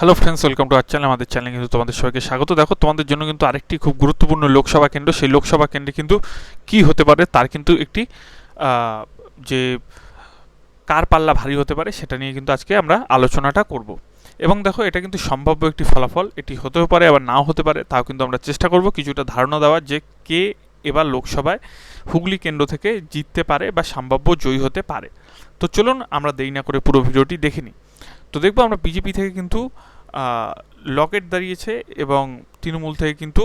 Hello friends welcome to our channel আমাদের চ্যানেলে কিন্তু তোমাদের সবাইকে স্বাগত। দেখো, তোমাদের জন্য কিন্তু আরেকটি খুব গুরুত্বপূর্ণ লোকসভা কেন্দ্র, সেই লোকসভা কেন্দ্রে কিন্তু কি হতে পারে, তার কিন্তু একটি যে কার পাল্লা ভারী হতে পারে, সেটা নিয়ে কিন্তু আজকে আমরা আলোচনাটা করব। এবং দেখো, এটা কিন্তু সম্ভাব্য একটি ফলাফল, এটি হতেও পারে, আবার নাও হতে পারে, তাও কিন্তু আমরা চেষ্টা করব কিছুটা ধারণা দেওয়ার যে কে এবার লোকসভায় হুগলি কেন্দ্র থেকে জিততে পারে বা সম্ভাব্য জয়ী হতে পারে। তো চলুন, আমরা দেরি না করে পুরো ভিডিওটি দেখে নিই। তো দেখব, আমরা বিজেপি থেকে কিন্তু লকেট দাঁড়িয়েছে এবং তৃণমূল থেকে কিন্তু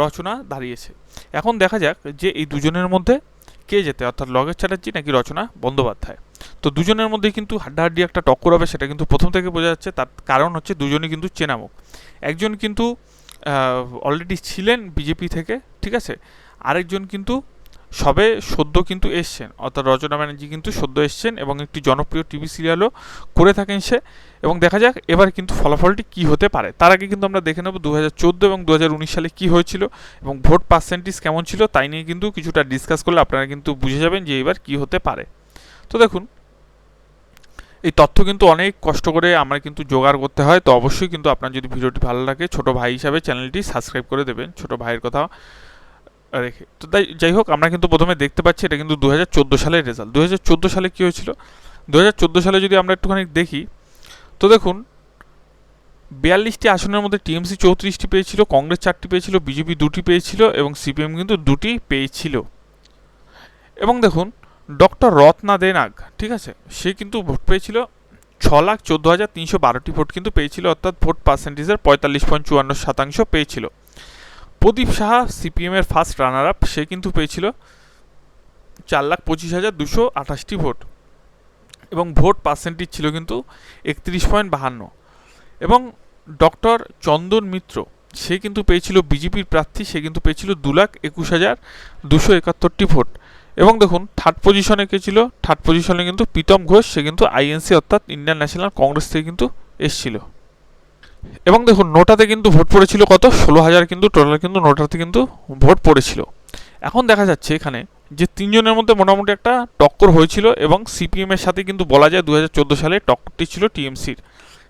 রচনা দাঁড়িয়েছে। এখন দেখা যাক যে এই দুজনের মধ্যে কে যেতে অর্থাৎ লকেট চ্যাটার্জি নাকি রচনা বন্দ্যোপাধ্যায়। তো দুজনের মধ্যে কিন্তু হাড্ডাহাড্ডি একটা টক্কর হবে সেটা কিন্তু প্রথম থেকে বোঝা যাচ্ছে, তার কারণ হচ্ছে দুজনই কিন্তু চেনামুখ। একজন কিন্তু অলরেডি ছিলেন বিজেপি থেকে, ঠিক আছে? আরেকজন কিন্তু সবে সদ্য কিন্তু এসছেন। অর্থাৎ রচনা ব্যানার্জি কিন্তু সদ্য এসছেন এবং একটি জনপ্রিয় টিভি সিরিয়ালও করে থাকেন সে। এবং দেখা যাক এবার কিন্তু ফলাফলটি কি হতে পারে। তার আগে কিন্তু আমরা দেখে নেব দু হাজার চোদ্দ এবং দু হাজার উনিশ সালে কি হয়েছিল এবং ভোট পার্সেন্টেজ কেমন ছিল তাই নিয়ে কিন্তু কিছুটা ডিসকাস করলে আপনারা কিন্তু বুঝে যাবেন যে এবার কি হতে পারে। তো দেখুন, এই তথ্য কিন্তু অনেক কষ্ট করে আমরা কিন্তু জোগাড় করতে হয়। তো অবশ্যই কিন্তু আপনার যদি ভিডিওটি ভালো লাগে, ছোট ভাই হিসাবে চ্যানেলটি সাবস্ক্রাইব করে দেবেন। ছোট ভাইয়ের কথা রেখে তো তাই যাই হোক, আমরা কিন্তু প্রথমে দেখতে পাচ্ছি এটা কিন্তু দু হাজার চোদ্দ সালের রেজাল্ট দু হাজার চোদ্দ সালে কী হয়েছিল? দু হাজার চোদ্দ সালে যদি আমরা একটুখানি দেখি, তো দেখুন, বিয়াল্লিশটি আসনের মধ্যে টিএমসি চৌত্রিশটি পেয়েছিল, কংগ্রেস চারটি পেয়েছিল, বিজেপি দুটি পেয়েছিল এবং সিপিএম কিন্তু দুটি পেয়েছিল। এবং দেখুন, ডক্টর রত্না দেনাগ ঠিক আছে, সে কিন্তু ভোট পেয়েছিল ছ লাখ চোদ্দ হাজার তিনশো বারোটি ভোট কিন্তু পেয়েছিল, অর্থাৎ ভোট পার্সেন্টেজের পঁয়তাল্লিশ পয়েন্ট চুয়ান্ন শতাংশ পেয়েছিল। প্রদীপ সাহা সিপিএমের ফার্স্ট রানার আপ সে কিন্তু পেয়েছিল চার লাখ পঁচিশ হাজার দুশো আঠাশটি ভোট। এবং ভোট পার্সেন্টেজ ছিল কিন্তু একত্রিশ পয়েন্ট বাহান্ন। এবং ডক্টর চন্দন মিত্র, সে কিন্তু পেয়েছিল বিজেপির প্রার্থী, সে কিন্তু পেয়েছিল দু লাখ একুশ হাজার দুশো একাত্তরটি ভোট। এবং দেখুন থার্ড পজিশনে কে ছিল? থার্ড পজিশনে কিন্তু প্রীতম ঘোষ, সে কিন্তু আইএনসি অর্থাৎ ইন্ডিয়ান ন্যাশনাল কংগ্রেস থেকে কিন্তু এসছিল। এবং দেখুন, নোটাতে কিন্তু ভোট পড়েছিল কত? ষোলো হাজার কিন্তু, টোটাল কিন্তু নোটাতে কিন্তু ভোট পড়েছিল। এখন দেখা যাচ্ছে এখানে যে তিনজনের মধ্যে মোটামুটি একটা টক্কর হয়েছিল এবং সিপিএম এর সাথে কিন্তু বলা যায় দু হাজার চোদ্দ সালে টক্করটি ছিল টিএমসির।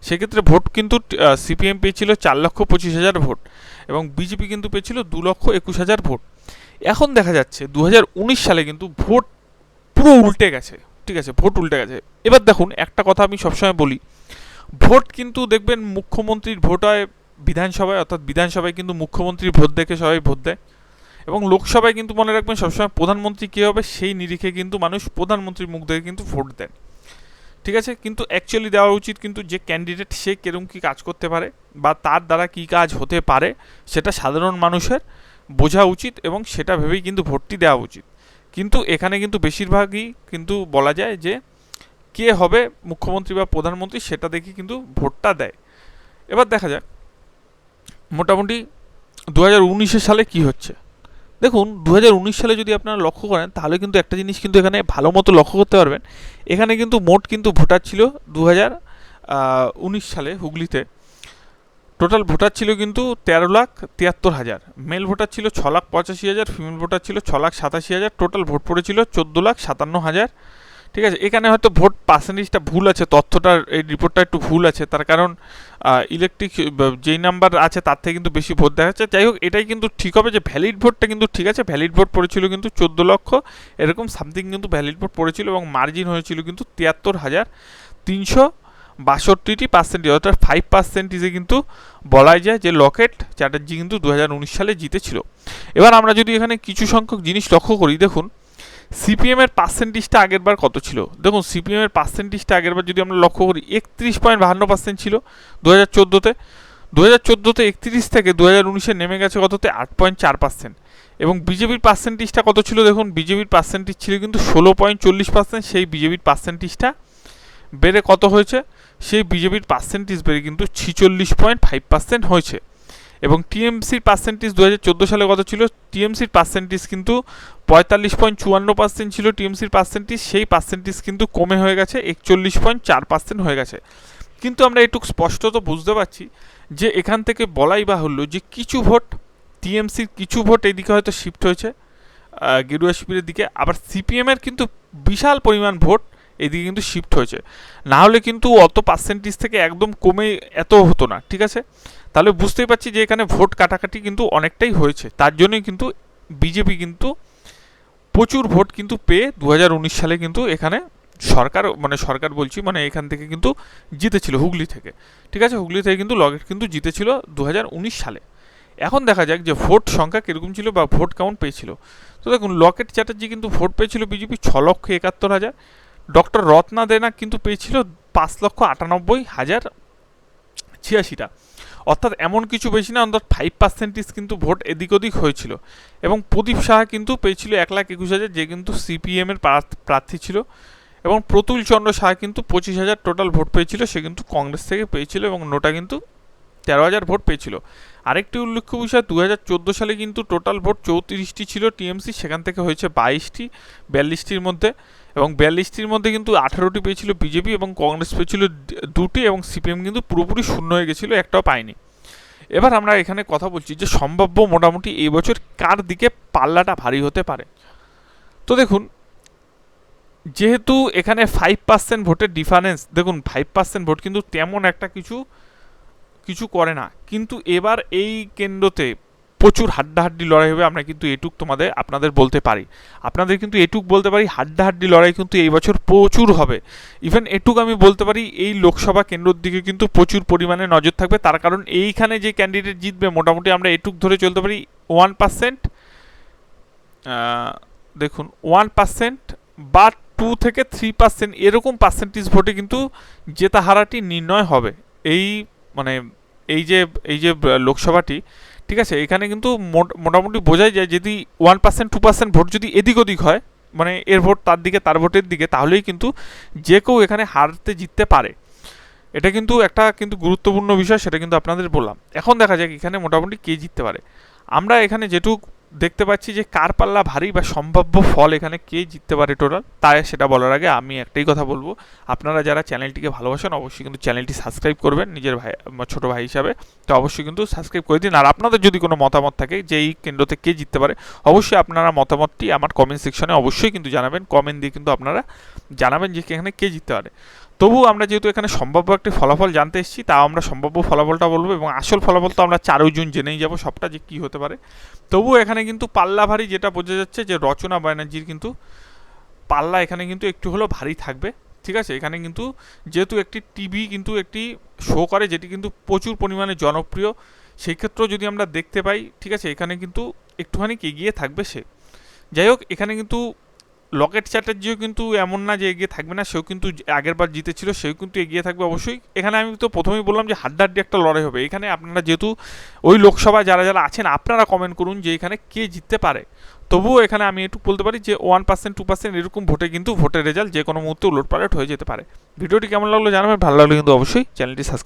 সেক্ষেত্রে ভোট কিন্তু সিপিএম পেয়েছিল চার লক্ষ পঁচিশ হাজার ভোট এবং বিজেপি কিন্তু পেয়েছিল দু লক্ষ একুশ হাজার ভোট। এখন দেখা যাচ্ছে দু হাজার উনিশ সালে কিন্তু ভোট পুরো উল্টে গেছে। ঠিক আছে, ভোট উল্টে গেছে। এবার দেখুন, একটা কথা আমি সবসময় বলি ভোট কিন্তু দেখবেন মুখ্যমন্ত্রীর ভোট হয় বিধানসভায়, অর্থাৎ বিধানসভায় কিন্তু মুখ্যমন্ত্রীর ভোট দেখে সবাই ভোট দেয়। এবং লোকসভায় কিন্তু মনে রাখবেন সবসময় প্রধানমন্ত্রী কী হবে সেই নিরিখে কিন্তু মানুষ প্রধানমন্ত্রীর মুখ দেখে কিন্তু ভোট দেন ঠিক আছে? কিন্তু অ্যাকচুয়ালি দেওয়া উচিত কিন্তু যে ক্যান্ডিডেট সে কেরম কী কাজ করতে পারে বা তার দ্বারা কী কাজ হতে পারে সেটা সাধারণ মানুষের বোঝা উচিত এবং সেটা ভেবেই কিন্তু ভোটটি দেওয়া উচিত। কিন্তু এখানে কিন্তু বেশিরভাগই কিন্তু বলা যায় যে কে হবে মুখ্যমন্ত্রী বা প্রধানমন্ত্রী সেটা দেখে কিন্তু ভোটটা দেয়। এবার দেখা যাক, মোটামুটি দু হাজার সালে কি হচ্ছে? দেখুন দু হাজার উনিশ সালে যদি আপনারা লক্ষ্য করেন, তাহলে কিন্তু একটা জিনিস কিন্তু এখানে ভালো মতো লক্ষ্য করতে পারবেন। এখানে কিন্তু মোট কিন্তু ভোটার ছিল দু হাজার উনিশ সালে হুগলিতে। টোটাল ভোটার ছিল কিন্তু তেরো লাখ তিয়াত্তর হাজার। মেল ভোটার ছিল ছ লাখ পঁচাশি হাজার, ফিমেল ভোটার ছিল ছ লাখ সাতাশি হাজার। টোটাল ভোট পড়েছিল চোদ্দ লাখ সাতান্ন হাজার। ঠিক আছে, এখানে হয়তো ভোট পার্সেন্টেজটা ভুল আছে, তথ্যটার এই রিপোর্টটা একটু ভুল আছে, তার কারণ ইলেকট্রিক যেই নাম্বার আছে তার থেকে কিন্তু বেশি ভোট দেখা যাচ্ছে। যাই হোক, এটাই কিন্তু ঠিক হবে যে ভ্যালিড ভোটটা কিন্তু ঠিক আছে ভ্যালিড ভোট পড়েছিল কিন্তু চোদ্দ লক্ষ, এরকম সামথিং কিন্তু ভ্যালিড ভোট পড়েছিল এবং মার্জিন হয়েছিল কিন্তু তিয়াত্তর হাজার তিনশো বাষট্টিটি পার্সেন্টেজ অর্থাৎ ফাইভ পার্সেন্টেজে কিন্তু বলাই যায় যে লকেট চ্যাটার্জি কিন্তু দু হাজার উনিশ সালে জিতেছিল। এবার আমরা যদি এখানে কিছু সংখ্যক জিনিস লক্ষ্য করি, দেখুন সিপিএম এর পার্সেন্টেজটা আগের বার কত ছিল? দেখুন সিপিএম এর পার্সেন্টেজটা আগের বার যদি আমরা লক্ষ্য করি, একত্রিশ পয়েন্ট বাহান্ন পার্সেন্ট ছিল দু হাজার চোদ্দোতে। দু হাজার চোদ্দোতে একত্রিশ থেকে দু হাজার উনিশে নেমে গেছে কততে? আট পয়েন্ট চার পার্সেন্ট এবং বিজেপির পার্সেন্টেজটা কত ছিল? দেখুন, বিজেপির পার্সেন্টেজ ছিল কিন্তু ষোলো পয়েন্ট চল্লিশ পার্সেন্ট সেই বিজেপির পার্সেন্টেজটা বেড়ে কত হয়েছে? সেই বিজেপির পার্সেন্টেজ বেড়ে কিন্তু ছিচল্লিশ পয়েন্ট ফাইভ পার্সেন্ট হয়েছে। এবং টিএমসির পার্সেন্টেজ দু হাজার চোদ্দ সালে কত ছিল, টিএমসির পার্সেন্টেজ কিন্তু পঁয়তাল্লিশ পয়েন্ট চুয়ান্ন পার্সেন্ট ছিল, টিএমসির পার্সেন্টেজ সেই পার্সেন্টেজ কিন্তু কমে হয়ে গেছে, একচল্লিশ পয়েন্ট চার পার্সেন্ট হয়ে গেছে। কিন্তু আমরা একটু স্পষ্টত বুঝতে পারছি যে এখান থেকে বলাই বাহুল্য যে কিছু ভোট, টিএমসির কিছু ভোট এদিকে হয়তো শিফট হয়েছে গেরুয়া শিবিরের দিকে। আবার সিপিএমের কিন্তু বিশাল পরিমাণ ভোট এদিকে কিন্তু শিফট হয়েছে। না হলে কিন্তু অত পার্সেন্টেজ থেকে একদম কমে এত হতো না, ঠিক আছে? তাহলে বুঝতেই পারছি যে এখানে ভোট কাটাকাটি কিন্তু অনেকটাই হয়েছে। তার জন্যই কিন্তু বিজেপি কিন্তু প্রচুর ভোট কিন্তু পেয়ে দু হাজার উনিশ সালে কিন্তু এখানে সরকার মানে সরকার বলছি মানে এখান থেকে কিন্তু জিতেছিল হুগলি থেকে। ঠিক আছে? হুগলি থেকে কিন্তু লকেট কিন্তু জিতেছিল দু হাজার উনিশ সালে। এখন দেখা যাক যে ভোট সংখ্যা কীরকম ছিল বা ভোট কাউন্ট পেয়েছিল। তো দেখুন, লকেট চ্যাটার্জি কিন্তু ভোট পেয়েছিল বিজেপি ছ লক্ষ একাত্তর হাজার। ডক্টর রত্না দেনা কিন্তু পেয়েছিল পাঁচ লক্ষ আটানব্বই হাজার ছিয়াশিটা। অর্থাৎ এমন কিছু বেশি না, অন্তত ফাইভ পার্সেন্টেজ কিন্তু ভোট এদিক ওদিক হয়েছিল। এবং প্রদীপ সাহা কিন্তু পেয়েছিল এক লাখ একুশ হাজার, যে কিন্তু সিপিএমের প্রার্থী ছিল। এবং প্রতুল চন্দ্র সাহা কিন্তু পঁচিশ হাজার টোটাল ভোট পেয়েছিল, সে কিন্তু কংগ্রেস থেকে পেয়েছিল এবং নোটা কিন্তু তেরো হাজার ভোট পেয়েছিল। আরেকটি উল্লেখ্য বিষয় দু হাজার চোদ্দ সালে কিন্তু টোটাল ভোট চৌত্রিশটি ছিল টিএমসি, সেখান থেকে হয়েছে বাইশটি, বিয়াল্লিশটির মধ্যে। এবং বিয়াল্লিশটির মধ্যে কিন্তু আঠারোটি পেয়েছিল বিজেপি এবং কংগ্রেস পেয়েছিল দুটি এবং সিপিএম কিন্তু পুরোপুরি শূন্য হয়ে গেছিল, একটাও পায়নি। এবার আমরা এখানে কথা বলছি যে সম্ভাব্য মোটামুটি এই বছর কার দিকে পাল্লাটা ভারী হতে পারে। তো দেখুন, যেহেতু এখানে ফাইভ পার্সেন্ট ভোটের ডিফারেন্স দেখুন ফাইভ পার্সেন্ট ভোট কিন্তু তেমন একটা কিছু কিছু করে না। কিন্তু এবার এই কেন্দ্রতে প্রচুর হাড্ডাহাড্ডি লড়াই হবে, আমরা কিন্তু এটুক তোমাদের, আপনাদের বলতে পারি। আপনাদের কিন্তু এটুক বলতে পারি, হাড্ডাহাড্ডি লড়াই কিন্তু এই বছর প্রচুর হবে। ইভেন এটুক আমি বলতে পারি, এই লোকসভা কেন্দ্রের দিকে কিন্তু প্রচুর পরিমাণে নজর থাকবে। তার কারণ এইখানে যে ক্যান্ডিডেট জিতবে, মোটামুটি আমরা এটুক ধরে চলতে পারি ওয়ান পার্সেন্ট দেখুন ওয়ান পার্সেন্ট বা টু থেকে থ্রি পার্সেন্ট এরকম পার্সেন্টেজ ভোটে কিন্তু জেতা হারাটি নির্ণয় হবে। এই মানে এই যে এই যে লোকসভাটি ঠিক আছে? এখানে কিন্তু মোটামুটি বোঝাই যায় যদি ওয়ান পার্সেন্ট টু পার্সেন্ট ভোট যদি এদিক ওদিক হয় মানে এর ভোট তার দিকে, তার ভোটের দিকে, তাহলেই কিন্তু যে কেউ এখানে হারতে জিততে পারে। এটা কিন্তু একটা কিন্তু গুরুত্বপূর্ণ বিষয়, সেটা কিন্তু আপনাদের বললাম। এখন দেখা যাক এখানে মোটামুটি কে জিততে পারে। আমরা এখানে যেটুকু দেখতে পাচ্ছি যে কার পাল্লা ভারী বা সম্ভাব্য ফল এখানে কে জিততে পারে টোটাল? তাই সেটা বলার আগে আমি একটাই কথা বলব। আপনারা যারা চ্যানেলটিকে ভালোবাসেন, অবশ্যই কিন্তু চ্যানেলটি সাবস্ক্রাইব করবেন নিজের ভাই, ছোটো ভাই হিসাবে। তো অবশ্যই কিন্তু সাবস্ক্রাইব করে দিন। আর আপনাদের যদি কোনো মতামত থাকে যে এই কেন্দ্রতে কে জিততে পারে, অবশ্যই আপনারা মতামতটি আমার কমেন্ট সেকশনে অবশ্যই কিন্তু জানাবেন। কমেন্ট দিয়ে কিন্তু আপনারা জানাবেন যে এখানে কে জিততে পারে। তবু আমরা যেহেতু এখানে সম্ভাব্য একটি ফলাফল জানতে এসেছি, তাও আমরা সম্ভাব্য ফলাফলটা বলব এবং আসল ফলাফল তো আমরা চারই জুন জেনেই যাব, সবটা যে কী হতে পারে। তবু এখানে কিন্তু পাল্লা ভারী যেটা বোঝা যাচ্ছে যে রচনা ব্যানার্জির কিন্তু পাল্লা এখানে কিন্তু একটু হলেও ভারী থাকবে, ঠিক আছে? এখানে কিন্তু যেহেতু একটি টিভি কিন্তু একটি শো করে যেটি কিন্তু প্রচুর পরিমাণে জনপ্রিয়, সেই ক্ষেত্রেও যদি আমরা দেখতে পাই, ঠিক আছে? এখানে কিন্তু একটুখানি এগিয়ে থাকবে সে। যাই হোক, এখানে কিন্তু লকেট চ্যাটার্জিও কিন্তু এমন না যে এগিয়ে থাকবে না, সেও কিন্তু আগের বার জিতেছিল, সেও কিন্তু এগিয়ে থাকবে অবশ্যই। এখানে আমি তো প্রথমেই বললাম যে হাড্ডাহাড্ডি একটা লড়াই হবে। এখানে আপনারা যেহেতু ওই লোকসভায় যারা যারা আছেন, আপনারা কমেন্ট করুন যে এখানে কে জিততে পারে। তবুও এখানে আমি একটু বলতে পারি যে ওয়ান পার্সেন্ট টু পার্সেন্ট এরকম ভোটে কিন্তু ভোটের রেজাল্ট যে কোনো মুহূর্তে উলট পালট হয়ে যেতে পারে। ভিডিওটি কেমন লাগল জানাবেন, ভালো লাগল কিন্তু অবশ্যই চ্যানেলটি সাবস্ক্রাইব